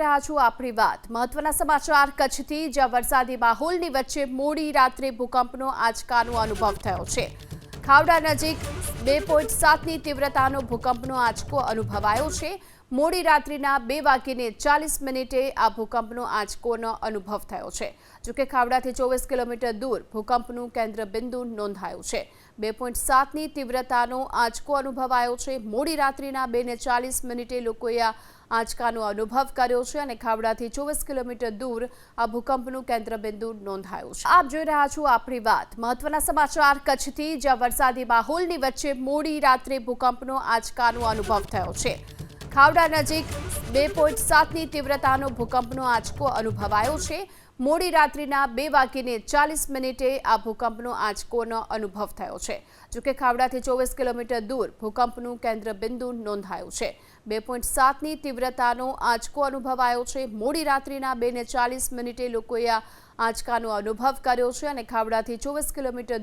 રહ્યા છું આપણી વાત. મહત્વના સમાચાર કચ્છથી, જ્યાં વરસાદી માહોલની વચ્ચે મોડી રાત્રે ભૂકંપનો આંચકાનો અનુભવ થયો છે. ખાવડા નજીક બે પોઈન્ટ સાતની તીવ્રતાનો ભૂકંપનો આંચકો અનુભવાયો છે. મોડી રાત્રિના બે વાગીને ચાલીસ મિનિટે આ ભૂકંપનો આંચકોનો અનુભવ થયો છે? જોકે ખાવડાથી ચોવીસ કિલોમીટર દૂર ભૂકંપનું કેન્દ્ર બિંદુ નોંધાયું છે. બે પોઈન્ટ સાતની તીવ્રતાનો આંચકો અનુભવાયો છે. મોડી રાત્રિના બે ને ચાલીસ મિનિટે લોકોએ આ આંચકાનો અનુભવ કર્યો છે અને ખાવડાથી ચોવીસ કિલોમીટર દૂર આ ભૂકંપનું કેન્દ્રબિંદુ નોંધાયું છે. આપ જોઈ રહ્યા છો આપણી વાત. મહત્વના સમાચાર કચ્છથી, જ્યાં વરસાદી માહોલની વચ્ચે મોડી રાત્રે ભૂકંપનો આંચકાનો અનુભવ થયો છે. ખાવડા નજીક બે પોઈન્ટ સાતની તીવ્રતાનો ભૂકંપનો આંચકો અનુભવાયો છે. મોડી રાત્રિના બે વાગીને ચાલીસ મિનિટે આ ભૂકંપનો આંચકોનો અનુભવ થયો છે. જોકે ખાવડાથી ચોવીસ કિલોમીટર દૂર ભૂકંપનું કેન્દ્ર બિંદુ નોંધાયું છે. બે પોઈન્ટ સાતની તીવ્રતાનો આંચકો અનુભવાયો છે. મોડી રાત્રિના બે ને ચાલીસ મિનિટે લોકોએ આ આંચકાનો અનુભવ કર્યો છે અને ખાવડાથી ચોવીસ કિલોમીટર